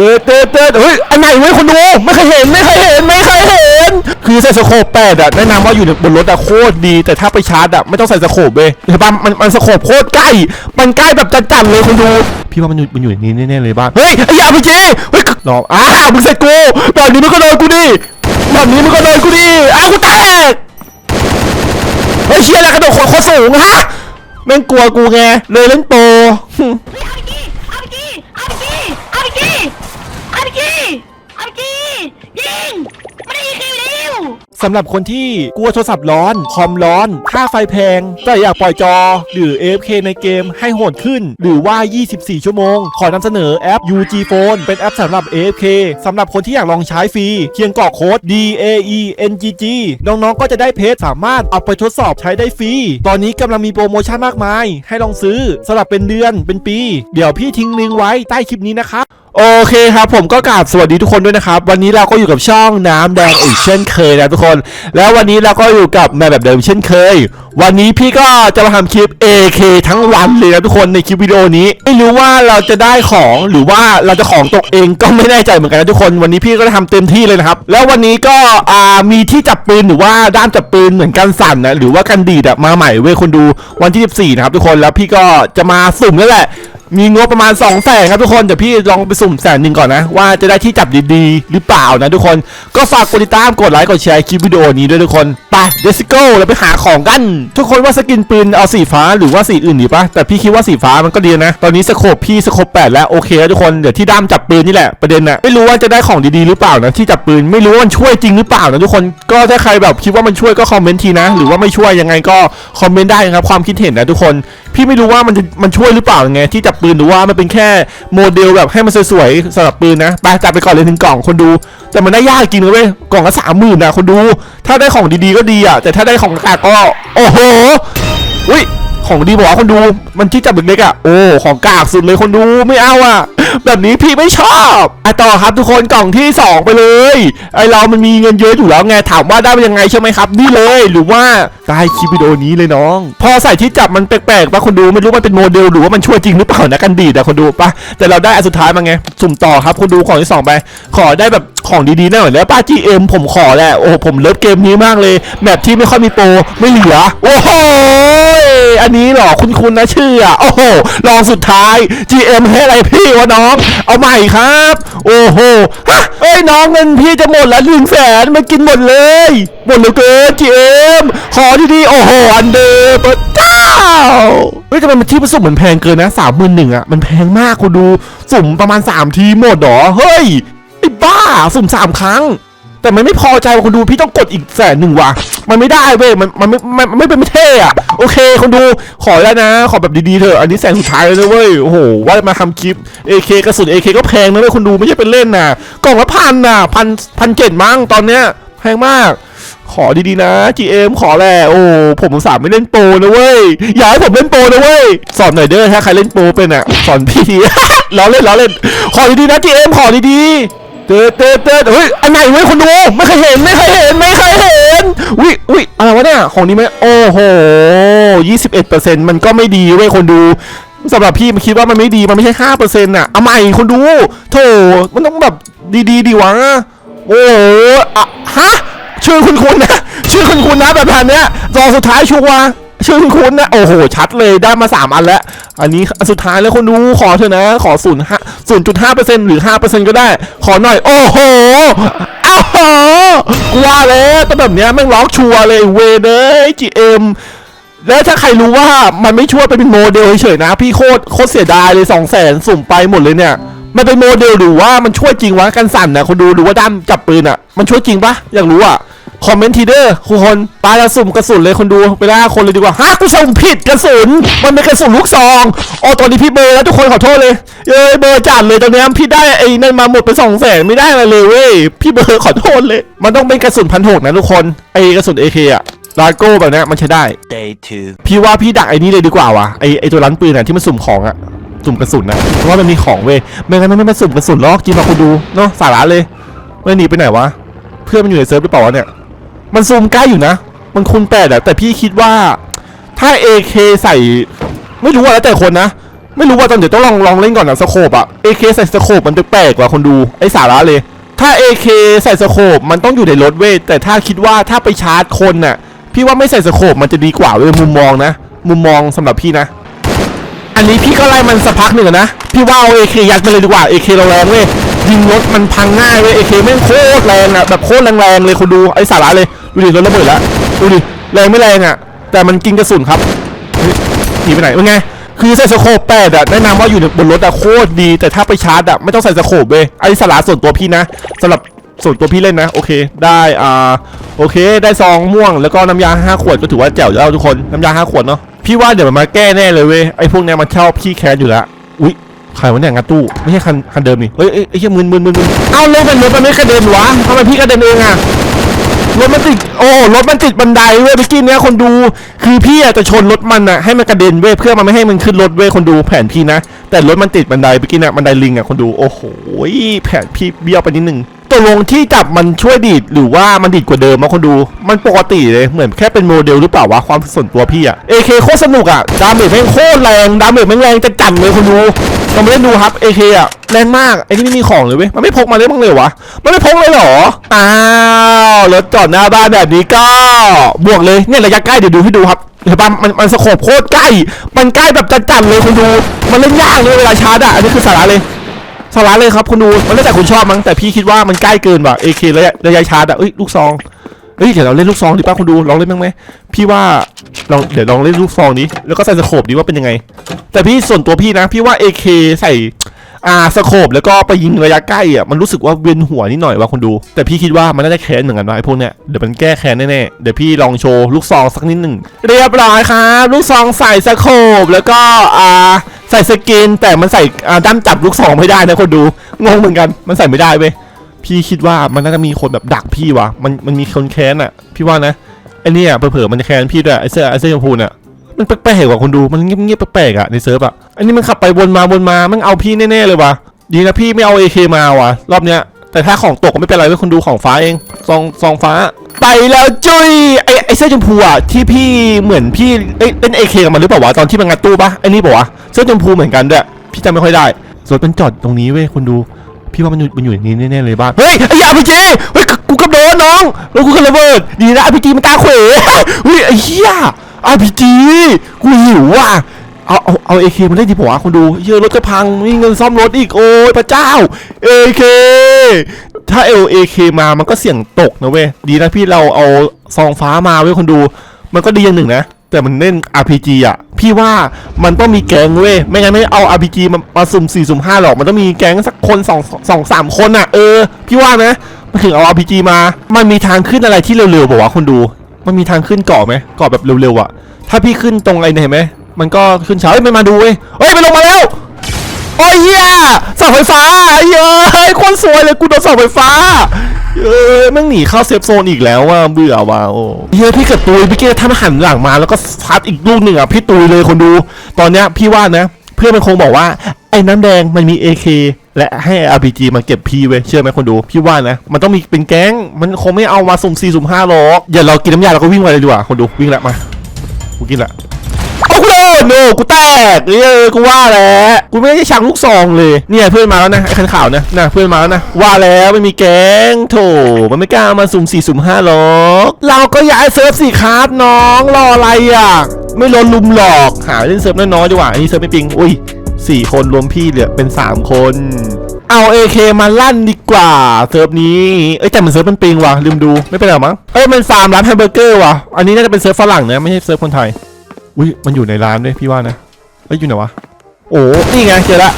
เตือเตือนเตือนเฮ้ยอันไหนเว้ยคนดูไม่เคยเห็นไม่เคยเห็นไม่เคยเห็น คือใส่สโคปแปดอะแนะนำว่าอยู่บนรถอะโคตรดี แต่ถ้าไปชาร์จอะไม่ต้องใส่สโคปเว้ยเห็นปะมันมันสโคปโคตรใกล้ มันใกล้แบบจัดๆเลยคนดูพี่ว่ามันอยู่มันอยู่ในนี้แน่ๆเลยบ้านเฮ้ยไอ้ยาพีจีเฮ้ยรออ้าวมึงใส่กูแบบนี้มึงก็โดนกูดิแบบนี้มึงก็โดนกูดิอ้าวกูแตกเฮ้ยเชี่ยอะไรกระโดดโคตรสูงฮะแม่งกลัวกูไงเลยเล่นโปรเอาไปกี้เอาไปกี้เอาไปกี้เอาไปกี้เอาไปกี้ ยิง ไม่ได้ยิงใครอยู่แล้ว สำหรับคนที่กลัวโทรศัพท์ร้อน คอมร้อน ค่าไฟแพง แต่อยากปล่อยจอ หรือ AFK ในเกมให้โหดขึ้น หรือว่า 24 ชั่วโมง ขอนำเสนอแอป UG Phone เป็นแอปสำหรับ AFK สำหรับคนที่อยากลองใช้ฟรีเพียงกรอกโค้ด DAENGG น้องๆ ก็จะได้เพจสามารถเอาไปทดสอบใช้ได้ฟรี ตอนนี้กำลังมีโปรโมชั่นมากมาย ให้ลองซื้อสำหรับเป็นเดือนเป็นปี เดี๋ยวพี่ทิ้งลิงก์ไว้ใต้คลิปนี้นะครับโอเคครับผมก็กราบสวัสดีทุกคนด้วยนะครับ วันนี้เราก็อยู่กับช่องน้ำแดงอีกเช่นเคยนะทุกคนแล้ววันนี้เราก็อยู่กับแม่แบบเดิมเช่นเคย วันนี้พี่ก็จะมาทำคลิป AK ทั้งวันเลยนะทุกคนในคลิปวิดีโอนี้ ไม่รู้ว่าเราจะได้ของหรือว่าเราจะของตกเองก็ไม่แน่ใจเหมือนกันนะทุกคน วันนี้พี่ก็ได้ทำเต็มที่เลยนะครับ แล้ววันนี้ก็อ่ามีที่จับปืนหรือว่าด้ามจับปืนเหมือนกันสั่นนะหรือว่ากันดีดอะมาใหม่เว้ยคนดูวันที่ 14นะครับทุกคนแล้วพี่ก็จะมาสุ่มนั่นแหละ มีงบประมาณ2องแสนครับทุกคน เดี๋ยวพี่ลองไปสุ่มแสนหนึ่งก่อนนะ ว่าจะได้ที่จับดีๆ หรือเปล่านะทุกคนก็ฝากกดติดตามกดไลค์กดแชร์คลิปวิดีโอนี้ด้วยทุกคนไปเดซิโก้เราไปหาของกัน ทุกคนว่าสกินปืนเอาสีฟ้าหรือว่าสีอื่นดีปะแต่พี่คิดว่าสีฟ้ามันก็ดีนะ ตอนนี้สโคปพี่สโคปแปดแล้วโอเคแล้วทุกคนเดี๋ยวที่ด้ามจับปืนนี่แหละประเด็นนะไม่รู้ว่าจะได้ของดีๆหรือเปล่านะที่จับปืนไม่รู้ว่ามันช่วยจริงหรือเปล่านะทุกคนก็ถ้าใครแบบคิดว่ามันช่วยก็คอมเมนต์ทีนะ หรือว่าไม่ช่วยยังไงก็คอมเมนต์ได้นะครับความคิดเห็นนะทุกคน พี่ไม่รู้ว่ามันมันช่วยหรือเปล่าไงที่จับปืนหรือว่ามันเป็นแค่โมเดลแบบให้มันสวยๆสำหรับปืนนะไปจับไปก่อนเลยหนึ่งกล่องคนดู แต่มันได้ยากจริงนะเว้ยกล่องละสามหมื่นนะคนดู ถ้าได้ของดีๆก็ดีอะแต่ถ้าได้ของกากก็โอ้โหอุ้ย ของดีบอกว่าคนดูมันที่จับเล็กๆอะโอ้ของกากสุดเลยคนดูไม่เอาอะ แบบนี้พี่ไม่ชอบไอต่อครับทุกคนกล่องที่สองไปเลยไอเรามันมีเงินเยอะอยู่แล้วไงถามว่าได้เป็นยังไงใช่ไหมครับ นี่เลยหรือว่าใต้คลิปวิดีโอนี้เลยน้อง พอใส่ที่จับมันแปลกๆป่ะคนดูไม่รู้มันเป็นโมเดลหรือว่ามันช่วยจริงหรือเปล่านะกันดีดอะคนดูป่ะแต่เราได้อันสุดท้ายมาไงสุ่มต่อครับคนดูของที่สองไป ขอได้แบบ ของดีๆหน่อยแล้วป้า GM ผมขอแหละโอ้โหผมเลิฟเกมนี้มากเลยแบบที่ไม่ค่อยมีโปรไม่เหลือ โอ้โหอันนี้เหรอคุณคุณนะชื่ออะโอ้โหลองสุดท้าย GM ให้อะไรพี่วะน้อง เอาใหม่ครับ โอ้โหฮะเอ้ยน้องเงินพี่จะหมดแล้วหนึ่งแสนมันกินหมดเลย หมดเหลยเกิน GM ขอดีๆโอ้โหอันเดอร์พระจ้าเฮ้ยทำไมมันที่ผสมเหมือนแพงเกินนะสามหมื่นหนึ่งอะมันแพงมากคุณดูสุ่มประมาณสามทีหมดเหรอเฮ้ย ไอ้บ้าสุ่มสามครั้ง แต่มันไม่พอใจว่ะคนดูพี่ต้องกดอีกแสนหนึ่งว่ะ มันไม่ได้เว้ยมันมันไม่มันมันไม่เป็นไม่เท่อะโอเคคนดูขอแล้วนะ ขอแบบดีๆเถอะอันนี้แสนสุดท้ายเลยนะเว้ยโอ้โหว่าจะมาทำคลิป AK กระสุน AK ก็แพงนะเว้ยคนดูไม่ใช่เป็นเล่นนะกล่องละพันน่ะพันพันเจ็ดมั้งตอนเนี้ยแพงมาก ขอดีๆนะ GM ขอแหละโอ้ผมสาห์ไม่เล่นโปรนะเว้ยอย่าให้ผมเล่นโปรนะเว้ยสอนหน่อยเด้อถ้าใครเล่นโปรเป็นอะสอนพี่ ล้อเล่นล้อเล่น ขอดีๆนะ GM ขอดีๆ ตือเตือเตือเฮ้ยอันไหนเว้ยคนดูไม่เคยเห็นไม่เคยเห็นไม่เคยเห็นวิวิอะไรวะเนี่ยของนี้ไหมโอ้โหยี่สิบเอ็ดเปอร์เซ็นต์มันก็ไม่ดีเว้ยคนดูสำหรับพี่มันคิดว่ามันไม่ดีมันไม่ใช่ห้าเปอร์เซ็นต์อะเอาใหม่คนดูโถมันต้องแบบดีๆดีวะโอ้โหอะฮะชื่อคุณคุณนะชื่อคุณคุณนะแบบพันเนี้ยรอสุดท้ายชัวร์ ชื่อคุณนะ โอ้โห ชัดเลยได้มาสามอันแล้ว อันนี้อันสุดท้ายแล้วคนดูขอเถอะนะ ขอศูนย์ห้าศูนย์จุดห้าเปอร์เซ็นต์หรือห้าเปอร์เซ็นต์ก็ได้ ขอหน่อย โอ้โหอ้าวโหกลัวแล้วแต่แบบเนี้ยแม่งล็อกชัวร์เลยเวเดยจีเอ็มแล้วถ้าใครรู้ว่ามันไม่ช่วยเป็นโมเดลเฉยๆนะ พี่โคตรโคตรเสียดายเลยสองแสนสุ่มไปหมดเลยเนี่ย มันเป็นโมเดลหรือว่ามันช่วยจริงวะกันสั่นนะคนดูหรือว่าด้ามจับปืนอะ มันช่วยจริงปะอยากรู้อะ คอมเมนต์ทีเดอร์คุณคนปาจะสุ่มกระสุนเลยคนดูไปล่าคนเลยดีกว่าฮะกูสุ่มผิดกระสุน มันเป็นกระสุนลูกซองอ๋อตอนนี้พี่เบอร์แล้วทุกคนขอโทษเลยเอ้ยเบอร์จัดเลยตอนนี้พี่ได้ไอ้นั่นมาหมดไปสองแสนไม่ได้อะไรเลยเว้ยพี่เบอร์ขอโทษเลย มันต้องเป็นกระสุนพันหกนะทุกคนไอ้กระสุนเอเคอะลาโก้แบบเนี้ยมันใช้ได้ Day two. พี่ว่าพี่ดักไอ้นี่เลยดีกว่าวะไอ้ไอ้ตัวร้านปืนอะที่มันสุ่มของอะสุ่มกระสุนนะเพราะว่ามันมีของเว้ยไม่งั้นมันไม่มาสุ่มกระสุนหรอกจริงป่ะคุณดูเนาะสาระเลยไม่หนีไปไหนวะเพื่อนมันอยู่ในเซิร์ฟหรือเปล่าวะเนี่ย มันซูมใกล้อยู่นะ มันคูณแปดอะแต่พี่คิดว่าถ้า AK ใส่ ไม่รู้อะแล้วแต่คนนะ ไม่รู้ว่าตอนเดี๋ยวต้องลองลองเล่นก่อนนะสโคปอะ AK ใส่สโคปมันแปลกกว่าคนดูไอสาระเลย ถ้า AK ใส่สโคปมันต้องอยู่ในรถเว้ยแต่ถ้าคิดว่าถ้าไปชาร์จคนน่ะ พี่ว่าไม่ใส่สโคปมันจะดีกว่าเว้ยมุมมองนะ มุมมองสำหรับพี่นะ อันนี้พี่ก็ไล่มันสักพักหนึ่งนะ พี่ว่าเอา AK ยัดไปเลยดีกว่า AK เราแรงเว้ยยิงรถมันพังง่ายเว้ย AK แม่โคตรแรงอะแบบโคตรแรงๆเลยคนดูไอสาระเลย ดูดิรถระเบิดแล้วดูดิแรงไม่แรงอะ แต่มันกินกระสุนครับหนีไปไหนเป็นไง คือใส่สโคปแปดอะแนะนำว่าอยู่บนรถอะโคตรดี แต่ถ้าไปชาร์จอะไม่ต้องใส่สโคปเว้ยไอ้สาระส่วนตัวพี่นะสำหรับส่วนตัวพี่เล่นนะ โอเคได้อ่าโอเค ได้ซองม่วงแล้วก็น้ำยาห้าขวดก็ถือว่าแจ๋วแล้วทุกคนน้ำยาห้าขวดเนาะพี่ว่าเดี๋ยวมันมาแก้แน่เลยเว้ยไอ้พวกเนี้ยมันชอบขี้แค้นอยู่แล้วอุ๊ยใครวะเนี่ยงัดตู้ไม่ใช่คันคันเดิมนี่เฮ้ยไอ้เหี้ยมึนมึนมึนมึนเอ้าเลยเป็นรถมันไม่กระเด็นวะทำไมพี่กระเด็นเองอะ รถมันติดโอ้รถมันติดบันไดเว้ยเมื่อกี้เนี้ยคนดูคือพี่อาจจะชนรถมันอะให้มันกระเด็นเว้ยเพื่อมันไม่ให้มันขึ้นรถเว้ยคนดูแผนพี่นะ แต่รถมันติดบันไดเมื่อกี้นะบันไดลิงอะคนดูโอ้โหแผนพี่เบี้ยวไปนิดนึง ตกลงที่จับมันช่วยดีดหรือว่ามันดีดกว่าเดิมมาคนดู มันปกติเลยเหมือนแค่เป็นโมเดลหรือเปล่าวะความส่วนตัวพี่อะเอเคโคตรสนุกอะดาเมจแม่งโคตรแรงดาเมจแม่งแรงจะจัดเลยคนดูลองไปเล่นดูครับเอเคอะแรงมากไอ้ที่ไม่มีของเลยเว้ยมันไม่พกมาเลยบ้างเลยวะมันไม่พกเลยเหรออ้าวรถจอดหน้าบ้านแบบนี้ก็บวกเลยเนี่ยระยะใกล้เดี๋ยวดูให้ดูครับเห็นปะมันมันสโคบโคตรใกล้ มันใกล้แบบจัดๆเลยคุณดู มันเล่นยากเลยเวลาชาร์จอะอันนี้คือสาระเลย สาระเลยครับคุณดูมันแล้วแต่คุณชอบมั้งแต่พี่คิดว่ามันใกล้เกินว่ะ AK ระยะระยะชาร์จอะเอ้ยลูกซองเฮ้ยเดี๋ยวเราเล่นลูกซองดีป่ะคุณดูลองเล่นบ้างไหมพี่ว่าลองเดี๋ยวลองเล่นลูกซองนี้แล้วก็ใส่สโคบดีว่าเป็นยังไง แต่พี่ส่วนตัวพี่นะ พี่ว่า AK ใส่อ่าสโคบแล้วก็ไปยิงระยะใกล้อะมันรู้สึกว่าเวียนหัวนิดหน่อยว่าคนดู แต่พี่คิดว่ามันน่าจะแค้นเหมือนกันนะไอ้พวกเนี้ยเดี๋ยวมันแก้แค้นแน่ๆเดี๋ยวพี่ลองโชว์ลูกซองสักนิดหนึ่งเรียบร้อยครับลูกซองใส่สโคบแล้วก็อ่า ใส่สกินแต่มันใส่อ่าด้ามจับลูกสองไม่ได้นะคนดูงงเหมือนกันมันใส่ไม่ได้เว้ยพี่คิดว่ามันน่าจะมีคนแบบดักพี่วะมันมันมีคนแค้นอะ พี่ว่านะไอ้เนี่ยเผลอๆมันจะแค้นพี่ด้วยไอเสื้อไอเสื้อชมพูน่ะมันแปลกๆว่ะคนดูมันเงียบๆแปลกๆอะในเซิร์ฟอะอันนี้มันขับไปวนมาวนมามันเอาพี่แน่ๆเลยวะดีนะพี่ไม่เอาเอคมาว่ะ รอบเนี้ย แต่ถ้าของตกก็ไม่เป็นไรเว้ยคนดูของฟ้าเองซองซองฟ้า ไปแล้วจุ้ยไอไอเสื้อชมพูอะที่พี่เหมือนพี่เอ้ยเล่น AK กับมันหรือเปล่าวะตอนที่มันงัดตู้ปะไอนี่บอกวะเสื้อชมพูเหมือนกันด้วยพี่จำไม่ค่อยได้รถมันจอดตรงนี้เว้ยคนดู พี่ว่ามันอยู่มันอยู่ในนี้แน่ๆเลยบ้านเฮ้ยไอ้ยาพีจีเฮ้ยกูกระโดดน้องแล้วกูก็ระเบิดดีนะพีจีมันตาเขวเฮ้ยไอ้เหี้ยอพีจีกูหิวว่ะ เอาเอาเอาเอเคมาได้ดีปะวะคนดูเยอะรถจะพังไม่มีเงินซ่อมรถอีกโอ้ยพระเจ้าเอเคถ้าเอลเอเคมามันก็เสี่ยงตกนะเว้ยดีนะพี่เราเอาซองฟ้ามาเว้ยคนดู มันก็ดีอย่างหนึ่งนะแต่มันเล่น RPG อะ พี่ว่ามันต้องมีแก๊งเว้ย ไม่งั้นไม่เอา RPG มามาสุ่ม4สุ่ม5หรอก มันต้องมีแก๊งสักคนสองสองสามคนอะ เออ พี่ว่านะมันถึงเอา RPG มา มันมีทางขึ้นอะไรที่เร็วๆบอกว่าคนดู มันมีทางขึ้นเกาะไหมเกาะแบบเร็วๆอะ ถ้าพี่ขึ้นตรงไอ้เนี่ยเห็นไหม มันก็ขึ้นเช้าเฮ้ยมันมาดูเว้ยเฮ้ยมันลงมาแล้วโอ้ยเหี้ยเสาไฟฟ้าเย้ยคนสวยเลยกูโดนเสาไฟฟ้าเอ้ยแม่งหนีเข้าเซฟโซนอีกแล้วว่าเบื่อว่ะโอ้เฮ้ยพี่กับตุยพี่เกถ้ามาหันหลังมาแล้วก็ซัดอีกลูกหนึ่งอะพี่ตุยเลยคนดู ตอนเนี้ยพี่ว่านะ เพื่อนมันคงบอกว่าไอ้น้ำแดงมันมี AK และให้ RPG มาเก็บพี่เว้ยเชื่อไหมคนดู พี่ว่านะ มันต้องมีเป็นแก๊ง มันคงไม่เอามาสุ่ม4สุ่ม5หรอกอย่าเรากินน้ำยาเราก็วิ่งไปเลยดีกว่าคนดูวิ่งละมากูกินละโอ้กู โดนกูแตกเออกูว่าแล้วกูไม่ได้ชังลูกซองเลยเนี่ยเพื่อนมาแล้วนะไอ้คันข่าวนะนะเพื่อนมาแล้วนะว่าแล้วไม่มีแก๊งโถมันไม่กล้ามาสุ่มสี่สุ่มห้าหรอกเราก็ย้ายเซิร์ฟสิครับน้องรออะไรอะไม่โดนลุมหลอกหาเล่นเซิร์ฟน้อยๆดีกว่าอันนี้เซิร์ฟไม่ปิงอุ้ยสี่คนรวมพี่เหลือเป็นสามคนเอาเอเคมาลั่นดีกว่าเซิร์ฟนี้เอ้ยแต่มันเซิร์ฟมันปิงว่ะลืมดูไม่เป็นไรมั้งเอ้ยมันฟาร์มร้านแฮมเบอร์เกอร์ว่ะอันนี้น่าจะเป็นเซิร์ฟฝรั่งนะไม่ใช่เซิร์ฟคนไทย อุ้ยมันอยู่ในร้านด้วยพี่ว่านะเอ้ยอยู่ไหนวะโอ้นี่ไงเจอละ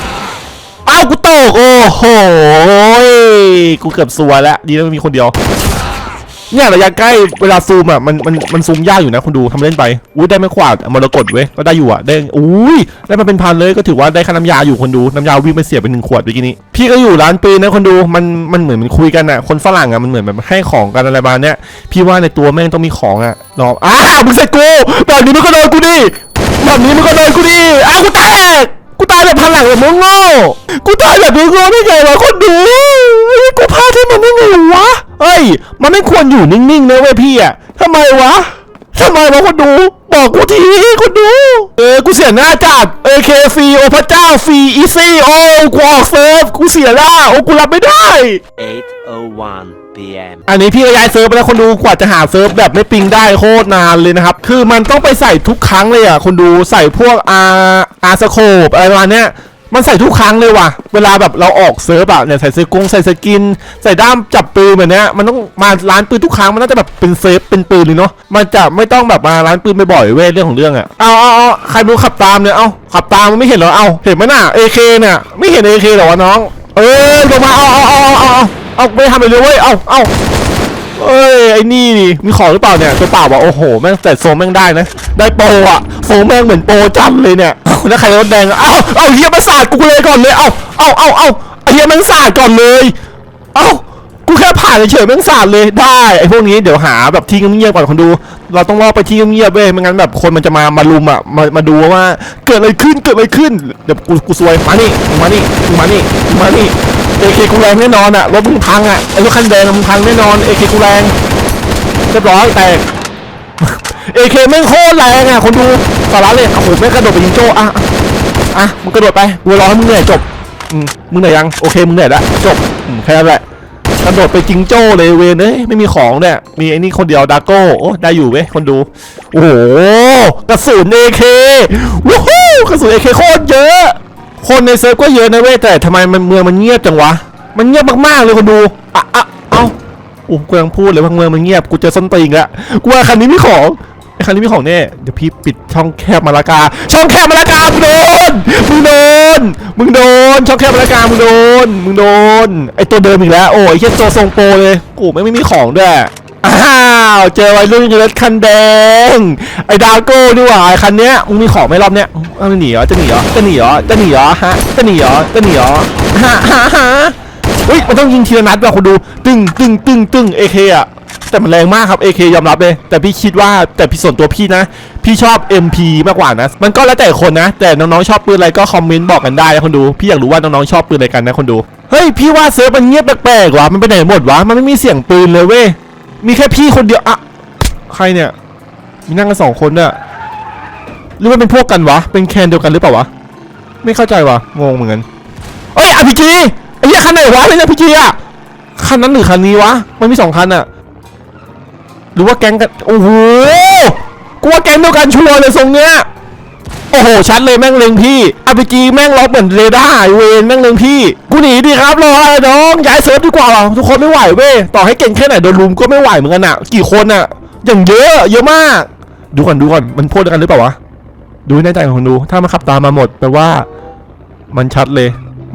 อ้าวกูตกโอ้โหกูเกือบสัวแล้วดีนะมันมีคนเดียว เนี่ยระยะใกล้เวลาซูมอะมันมันมันซูมยากอยู่นะคุณดูทำเล่นไปอุ้ยได้ไม่ขวาดมรกตเว้ยก็ได้อยู่อะได้อุ้ยได้มาเป็นพันเลยก็ถือว่าได้ค่าน้ำยาอยู่คนดูน้ำยาวิ่งไปเสียไปหนึ่งขวดเมื่อกี้นี้พี่ก็อยู่ร้านปืนนะคนดูมันมันเหมือนมันคุยกันอะคนฝรั่งอะมันเหมือนแบบให้ของกันอะไรประมาณเนี้ยพี่ว่าในตัวแม่งต้องมีของอะรออ้าวมึงใส่กูแบบนี้มึงก็โดนกูดิแบบนี้มึงก็โดนกูดิอ้าวกูแตก กูตายแบบพันหลังแบบมึงโง่กูตายแบบมึงโง่ได้ไงวะคนดูเฮ้ยกูพลาดที่มันได้ไงวะเฮ้ย มันไม่ควรอยู่นิ่งๆนะเว้ยพี่อะทำไมวะทำไมวะคนดู บอกกูทีคนดู เออ กูเสียหน้าจัด AK ฟรีโอพระเจ้าฟรีอีซี่โอ้กูออกเซิร์ฟกูเสียหน้าโอ้กูรับไม่ได้ 1 p.m. อันนี้พี่ก็ย้ายเซิร์ฟไปแล้วคนดูกว่าจะหาเซิร์ฟแบบไม่ปิงได้โคตรนานเลยนะครับ คือมันต้องไปใส่ทุกครั้งเลยอะคนดูใส่พวกอาอาสโคปอะไรประมาณเนี้ยมันใส่ทุกครั้งเลยว่ะ เวลาแบบเราออกเซิร์ฟอะเนี่ยใส่เสื้อกงใส่สกิน ใส่ด้ามจับปืนแบบเนี้ยมันต้องมาร้านปืนทุกครั้งมันน่าจะแบบเป็นเซฟเป็นปืนเลยเนาะ มันจะไม่ต้องแบบมาร้านปืนบ่อยๆเว้ยเรื่องของเรื่องอะเอาเอาเอาใครรู้ขับตามเนี่ย เอาขับตามมันไม่เห็นเหรอ เอาเห็นไหมน่ะ AK เนี่ย ไม่เห็น AK เหรอวะน้อง เออลงมาเอาเอาเอาเอา เอาไม่ทำอะไรเลยเว้ย เอาเอาเอ้ยไอ้นี่นี่มีของหรือเปล่าเนี่ยตัวเปล่าวะโอ้โหแม่งแต่โซมแม่งได้นะ ได้โปรอะโซแม่งเหมือนโปรจันเลยเนี่ยแล้วใครรถแดงเอ้าเอ้าเฮียมาสาดกูเลยก่อนเลย เอ้าเอ้าเอ้าเอ้าเฮียม่งสาดก่อนเลย เอ้ากูแค่ผ่านเฉยแม่งสาดเลยได้ไอ้พวกนี้เดี๋ยวหาแบบที่เงียบๆก่อนคนดู เราต้องล่อไปที่เงียบๆเว้ยไม่งั้นแบบคนมันจะมามาลุมอะมามาดูว่าเกิดอะไรขึ้นเกิดอะไรขึ้นเดี๋ยวกูกูซวยมานี่มึงมานี่มานี่มึงมานี่ เอเคกูแรงแน่นอนอะรถมึงพังอะไอ้รถคันแดงมึงพังแน่นอนเอเคกูแรงเรียบร้อยแตกเอเคแม่งโคตรแรงอะคนดูสาระเลยโอ้โหแม่งกระโดดไปยิงโจ้อะอะมึงกระโดดไปกูรอให้มึงเหนื่อยจบมึงเหนื่อยยังโอเคมึงเหนื่อยแล้วจบแค่นั้นแหละกระโดดไปจิงโจ้เลยเวนเอ้ยไม่มีของเนี่ยมีไอ้นี่คนเดียวดาโก้โอ้ได้อยู่เว้ยคนดู โอ้โหกระสุนเอเคว้าวกระสุนเอเคโคตรเยอะ คนในเซิร์ฟก็เยอะนะเว้ยแต่ทำไมมันเมืองมันเงียบจังวะ มันเงียบมากๆเลยคนดูอะอะเอ้าโอ้กูยังพูดเลยว่าเมืองมันเงียบกูจอส้นตีนล้วกูว่าคันนี้มีของไอ้คันนี้มีของแน่เดี๋ยวพี่ปิดช่องแคบมาละกา ช่องแคบมาละกามึงโดนมึงโดนมึงโดนช่องแคบมาละกามึงโดนมึงโดนไอตัวเดิมอีกแล้วโอ้ยเฮียโจทรงโปรเลยกูไม่ไม่มีของด้วย อ้าวเจอวัยรุ่นยู่รถคันแดง ไอ้ดาโก้ดีกว่าไอ้คันเนี้ยมึงมีของไหมรอบเนี้ยเอาหนีเหรอจะหนีเหรอจะหนีเหรอจะหนีเหรอฮะจะหนีเหรอจะหนีเหรอฮะฮะฮะเฮ้ยมันต้องยิงทีละนัดว่ะคุณดูตึ้งตึ้งตึ้งตึ้งเอเคอะแต่มันแรงมากครับ AK ยอมรับเลย แต่พี่คิดว่าแต่พี่ส่วนตัวพี่นะ พี่ชอบ MP มากกว่านะ มันก็แล้วแต่คนนะ แต่น้องๆชอบปืนอะไรก็คอมเมนต์บอกกันได้นะคนดู พี่อยากรู้ว่าน้องๆชอบปืนอะไรกันนะคนดู เฮ้ย พี่ว่าเซิร์ฟมันเงียบแปลกๆว่ะมันไปไหนหมดวะ มันไม่มีเสียงปืนเลยเว้ย มีแค่พี่คนเดียวอะใครเนี่ย มีนั่งกันสองคนเนี่ยหรือว่าเป็นพวกกันวะ เป็นแคนเดียวกันหรือเปล่าวะ ไม่เข้าใจวะงงเหมือนกันเอ้ยอพีจีไอ้เหี้ยคันไหนวะเลยนะพีจีอะคันนั้นหรือคันนี้วะ มันมีสองคันอะหรือว่าแก๊งกัน โอ้โห กูว่าแก๊งเดียวกันชัวร์เลยทรงเนี้ย โอ้โหชัดเลยแม่งเล็งพี่อาพีจีแม่งล็อกเหมือนเรดาร์เวนแม่งเล็งพี่ กูหนีดีครับรอไอ้น้องย้ายเซิร์ฟดีกว่าว่ะทุกคนไม่ไหวเว้ยต่อให้เก่งแค่ไหนโดนลุมก็ไม่ไหวเหมือนกันอะกี่คนอะอย่างเยอะ เยอะมาก ดูก่อนดูก่อนมันพูดกันหรือเปล่าวะดูในใจของดูถ้ามันขับตามมาหมดแปลว่า มันชัดเลย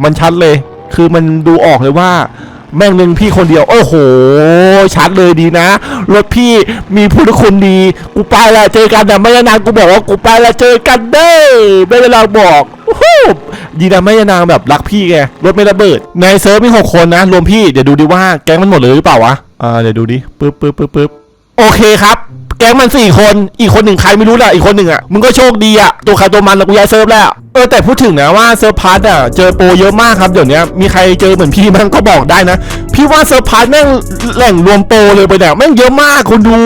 มันชัดเลย คือมันดูออกเลยว่า แม่งหนึ่งพี่คนเดียว โอ้โห ชัดเลยดีนะ รถพี่มีผู้ทุกคนดี กูไปละเจอกันแต่ไม่ยานางกูบอกว่ากูไปละเจอกันเด้อไม่ได้เราบอกโอ้ดีนะไม่ยานางแบบรักพี่ไงรถไม่ระเบิด ในเซิร์ฟมีหกคนนะ รวมพี่เดี๋ยวดูดิว่าแก๊งมันหมดเลยหรือเปล่าวะอ่าเดี๋ยวดูดิปึ๊บปึ๊บปึ๊บปึ๊บโอเคครับ แก๊งมันสี่คนอีกคนหนึ่งใครไม่รู้แหละอีกคนหนึ่งอะมึงก็โชคดีอะตัวใครตัวมันแล้วกูย้ายเซิร์ฟแล้วเออแต่พูดถึงนะว่าเซิร์ฟพาร์ตอะเจอโปรเยอะมากครับเดี๋ยวนี้มีใครเจอเหมือนพี่มั้งก็บอกได้นะ พี่ว่าเซิร์ฟพาร์ตแม่งแหล่งรวมโปรเลยไปเนี่ยแม่งเยอะมากคนดู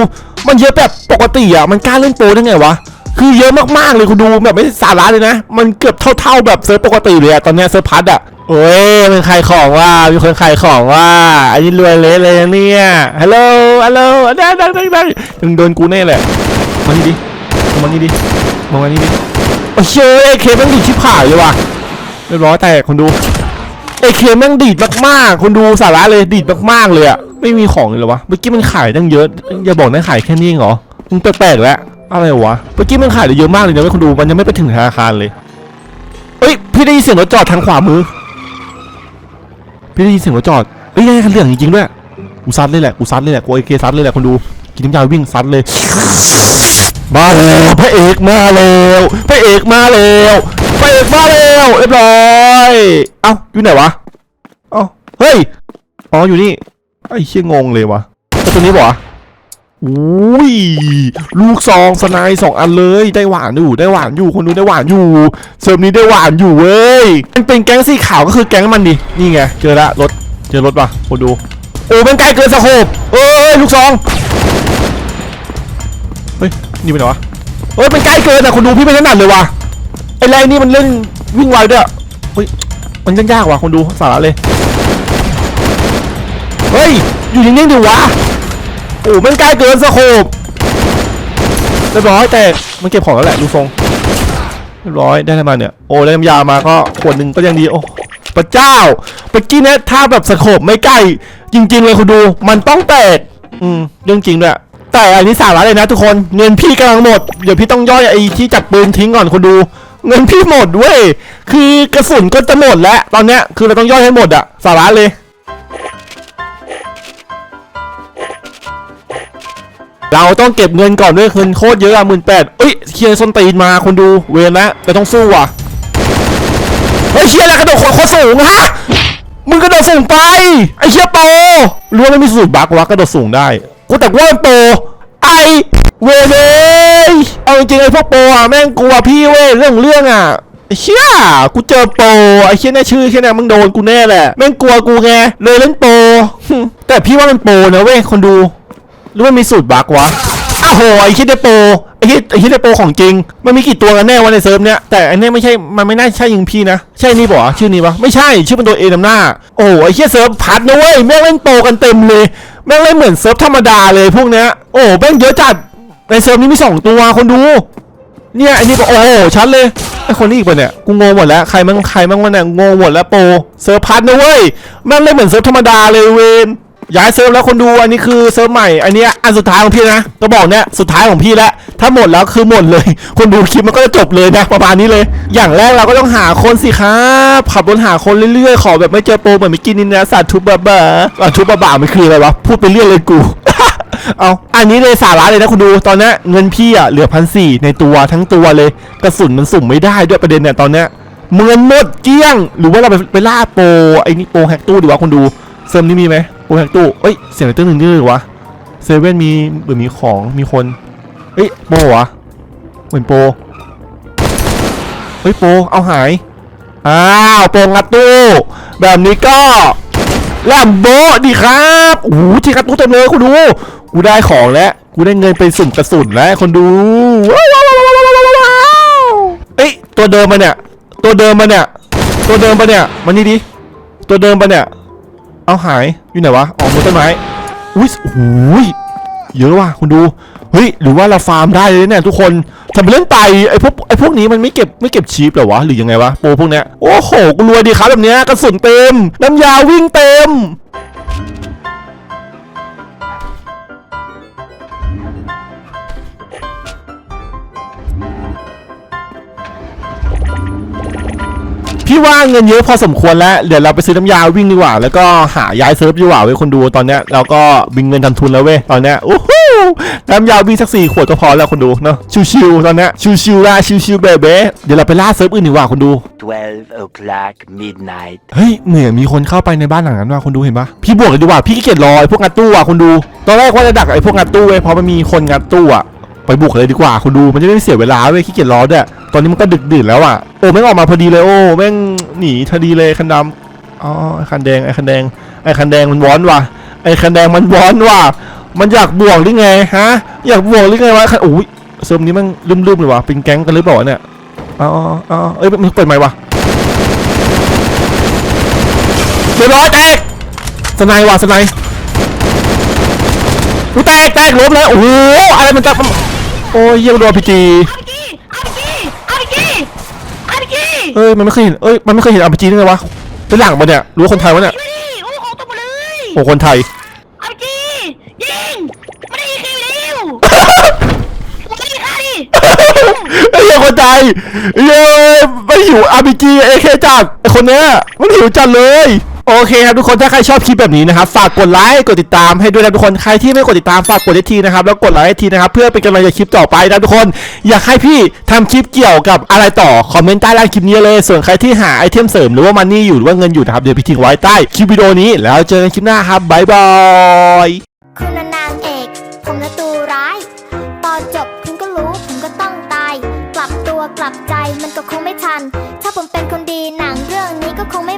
มันเยอะแบบปกติอะมันกล้าเล่นโปรได้ไงวะ คือเยอะมากๆเลยคุณดูแบบไม่สาระเลยนะ มันเกือบเท่า ๆแบบเซิร์ฟปกติเลยอะตอนเนี้ยเซิร์ฟพัดอะโอ้ยมันขายของว่ามีคนขายของว่าอันนี้รวยเละเลยนะเนี่ยฮัลโหลฮัลโหลได้ได้ได้ได้ถึงโดนกูแน่แหละมานี่ดิมานี่ดิมามานี่ดิโอ้เชยเอเคแม่งดีดชิบหายเลยว่ะเรียบร้อยแตกคนดูเอเคแม่งดีดมากๆคนดูสาระเลยดีดมากๆเลยอะไม่มีของเลยเหรอวะเมื่อกี้มันขายตั้งเยอะอย่าบอกนะขายแค่นี้เองเหรอมึงแปลกๆแล้ว อะไรวะเมื่อกี้มันขายได้เยอะมากเลยนะเว้ยคุณดูมันยังไม่ไปถึงธนาคารเลยเฮ้ยพี่ได้ยินเสียงรถจอดทางขวามือ พี่ได้ยินเสียงรถจอดเฮ้ยยังไงคันเหลืองจริงๆด้วยกูซัดเลยแหละกูซัดเลยแหละกูไอเคซัดเลยแหละคุณดูกินน้ำยาวิ่งซัดเลยมาแล้วพระเอกมาแล้วพระเอกมาแล้วพระเอกมาแล้วเรียบร้อยเอ้าอยู่ไหนวะเอ้าเฮ้ยอ๋ออยู่นี่ไอ้เชี่ยงงเลยวะตัวนี้บอกวะ อุ้ยลูกซองสไนสองอันเลยได้หวานอยู่ได้หวานอยู่คนดูได้หวานอยู่เซิร์ฟนี้ได้หวานอยู่เว้ยมันเป็นแก๊งสีขาวก็คือแก๊งมันดินี่ไงเจอละรถเจอรถป่ะคนดูโอ้มันไกลเกินสะโคปเอ้ยลูกซองเฮ้ยนี่เป็นไงวะเฮ้ยมันใกลเกินอะคนดูพี่ไม่ถนัดเลยว่ะไอ้แรงนี่มันเล่นวิ่งไวด้วยเฮ้ยมันยากว่ะคนดูสาระเลยเฮ้ยอยู่นิ่งๆดิวะ โอ้มันใกล้เกินสโคปเรียบร้อยแต่มันเก็บของแล้วแหละดูทรงเรียบร้อยได้อะไมาเนี่ยโอ้ได้น้ำยามาก็ขวดหนึ่งก็ยังดีโอ้พระเจ้าเมื่อกี้เนี่ยถ้าแบบสโคปไม่ใกล้ จริง ๆ เลยคุณดูมันต้องแตกอืมเรื่องจริงด้วยแต่อันนี้สาระเลยนะทุกคนเงินพี่กำลังหมดเดี๋ยวพี่ต้องย่อยไอ้ที่จับปืนทิ้งก่อนคุณดูเงินพี่หมดเว้ยคือกระสุนก็จะหมดแล้ว ตอนเนี้ยคือเราต้องย่อยให้หมดอะสาระเลย เราต้องเก็บเงินก่อนด้วยเงินโคตรเยอะอะหมื่นแปดเอ้ยเคียร์ส้นตีนมาคนดูเวรแล้วแต่ต้องสู้ว่ะเฮ้ยเชียร์อะไรกระโดดโคตรสูงฮะมึงกระโดดสูงไปไอ้เชียร์โปรู้ว่าไม่มีสูตรบักวะกระโดดสูงได้กูแต่ว่ามันโปไอเวเลยเอาจริงไอ้พวกโปอะแม่งกลัวพี่เว้ยเรื่องเรื่องอะไอเชี่ยกูเจอโปไอ้เชี่ยแน่ชื่อแค่เนี้ยมึงโดนกูแน่แหละแม่งกลัวกูไงเลยเล่นโปแต่พี่ว่ามันโปนะเว้ยคนดู หรือว่ามีสูตรบักวะอ้าวโหไอคิดไดโปไอคิดไอคิดไดโปของจริง มันมีกี่ตัวกันแน่วะในเซิร์ฟเนี้ยแต่อันเนี้ยไม่ใช่มันไม่น่าใช่ยิงพี่นะ ใช่นี่ปะวะชื่อนี้ปะไม่ใช่ชื่อเป็นตัวเอนำหน้า โอ้ไอคิดเซิร์ฟพัดนะเว้ยแม่งเล่นโปกันเต็มเลย แม่งเล่นเหมือนเซิร์ฟธรรมดาเลยพวกเนี้ยโอ้แม่งเยอะจัดในเซิร์ฟนี้มีสองตัวคนดูเนี่ยไอ้นี่ก็โอ้โหชัดเลยไอคนนี้อีกปะเนี่ยกูงงหมดแล้วใครมั่งใครมั่งวะเนี่ยงงหมดแล้วโปเซิร์ฟพัดนะเว้ยแม่งเล่นเหมือนเซิร์ฟธรรมดาเลยเวน ย้ายเซิร์ฟแล้วคนดูอันนี้คือเซิร์ฟใหม่อันเนี้ยอันสุดท้ายของพี่นะก็บอกเนี่ยสุดท้ายของพี่แล้วถ้าหมดแล้วคือหมดเลย คนดูคลิปมันก็จะจบเลยนะประมาณนี้เลย อย่างแรกเราก็ต้องหาคนสิครับขับรถหาคนเรื่อยๆขอแบบไม่เจอโปรเหมือนเมื่อกี้นี้นะสาธุบะบะสาธุบะบะมันคืออะไรวะพูดไปเรื่อยเลยกูเอาอันนี้เลยสาระเลยนะคุณดูตอนนี้เงินพี่อะเหลือพันสี่ในตัวทั้งตัวเลยกระสุนมันสุ่มไม่ได้ด้วยประเด็นเนี่ยตอนนี้เงินหมดเกลี้ยง หรือว่าเราไปไปล่าโปรไอ้นี่โปรแฮกตู้ดีวะคุณดูเซิร์ฟนี้มีไหม โปรแฮกตู้เอ้ย เสียงอะไรตื้นหนึ่งนี่เลยวะ เซเว่นมีหรือมีของ มีคน เอ้ย โปวะเหมือนโป เฮ้ย โป เอาหาย อ้าว โปงัดตู้ แบบนี้ก็แลมโบดีครับโอ้โหที่กัดตู้เต็มเลยคุณดู กูได้ของแล้ว กูได้เงินไปสุ่มกระสุนแล้วคนดูว้าวว้าวว้าวว้าวว้าวว้าวเอ้ย ตัวเดิมมาเนี่ย ตัวเดิมมาเนี่ย ตัวเดิมปะเนี่ยมานี่ดิ ตัวเดิมปะเนี่ย เอาหายอยู่ไหนวะออกบนต้นไม้อุ้ยโอ้ยเยอะว่ะคุณดูเฮ้ยหรือว่าเราฟาร์มได้เลยเนี่ยทุกคนทำเป็นเล่นไปไอ้พวกไอ้พวกนี้มันไม่เก็บไม่เก็บชีพเหรอวะหรือยังไงวะโปรพวกเนี้ยโอ้โหกูรวยดีครับแบบเนี้ยกระสุนเต็ม น้ำยาวิ่งเต็ม พี่ว่าเงินเยอะพอสมควรแล้ว เดี๋ยวเราไปซื้อน้ำยาวิ่งดีกว่า แล้วก็หาย้ายเซิร์ฟดีกว่าเว้ยคนดูตอนเนี้ยเราก็บินเงินทำทุนแล้วเว้ยตอนเนี้ยโอ้โหน้ำยาวิ่งสักสี่ขวดก็พอแล้วคนดูเนาะชิวๆตอนเนี้ยชิวๆละชิวๆเบเบ้เดี๋ยวเราไปล่าเซิร์ฟอื่นดีกว่าคนดู 12 o'clock midnight. เฮ้ยเหมือนมีคนเข้าไปในบ้านหลังนั้นว่ะคนดูเห็นปะพี่บวกเลยดีกว่าพี่ขี้เกียจรอไอ้พวกงัดตู้อะคนดู ตอนแรกว่าจะดักไอ้พวกงัดตู้เว้ยเพราะมันมีคนงัดตู้อะ ไปบุกเลยดีกว่าคนดูมันจะได้ไม่เสียเวลาเว้ยขี้เกียจรอด้วยตอนนี้มันก็ดึกดื่นแล้วอะโอ้แม่งออกมาพอดีเลยโอ้แม่งหนีพอดีเลยคันดำอ๋อไอ้คันแดงไอ้คันแดงไอ้คันแดงมันว้อนว่ะไอ้คันแดงมันว้อนว่ะมันอยากบวกหรือไงฮะอยากบวกหรือไงวะคันโอ้ยเซิร์ฟนี้มันลืมๆเลยว่ะเป็นแก๊งกันหรือเปล่าวะเนี่ยอ๋ออ๋อเอ้ยมันเปิดใหม่ว่ะเรียบร้อยแตกสไนว่ะสไนกูแตกแตกล้มเลยโอ้โหอะไรมันจะ โอ้ยเยี่ยมโดนพีจีอาร์พีจีอาร์พีจีอาร์พีจีเอ้ยมันไม่เคยเห็นเอ้ยมันไม่เคยเห็นอาร์พีจีได้ไงวะเป็นหลังมันเนี่ยรู้ว่าคนไทยวะเนี่ยไม่ดิโอ้โหตบมาเลยโอ้คนไทยอาร์พีจียิงไม่ได้ยิงคิวเร็วไม่ได้ยิงฆ่าดิไอ้เหี้ยคนไทยเย้ยไม่หิวอาร์พีจีเอเคจัดไอ้คนเนี้ยมันหิวจัดเลย โอเคครับทุกคนถ้าใครชอบคลิปแบบนี้นะครับฝากกดไลค์กดติดตามให้ด้วยนะทุกคนใครที่ไม่กดติดตามฝากกดให้ทีนะครับแล้วกดไลค์ให้ทีนะครับเพื่อเป็นกำลังใจคลิปต่อไปนะทุกคน อยากให้พี่ทำคลิปเกี่ยวกับอะไรต่อคอมเมนต์ใต้ล่างคลิปนี้เลย ส่วนใครที่หาไอเทมเสริมหรือว่ามันนี่อยู่หรือว่าเงินอยู่นะครับเดี๋ยวพี่ทิ้งไว้ใต้คลิปวิดีโอนี้แล้วเจอกันคลิปหน้าครับบ๊ายบายคุณน่ะนางเอก ผมนะตัวร้าย ตอนจบคุณก็รู้ผมก็ต้องตาย กลับตัวกลับใจมันก็คงไม่ทัน ถ้าผมเป็นคนดีหนังเรื่องนี้ก็คงไม่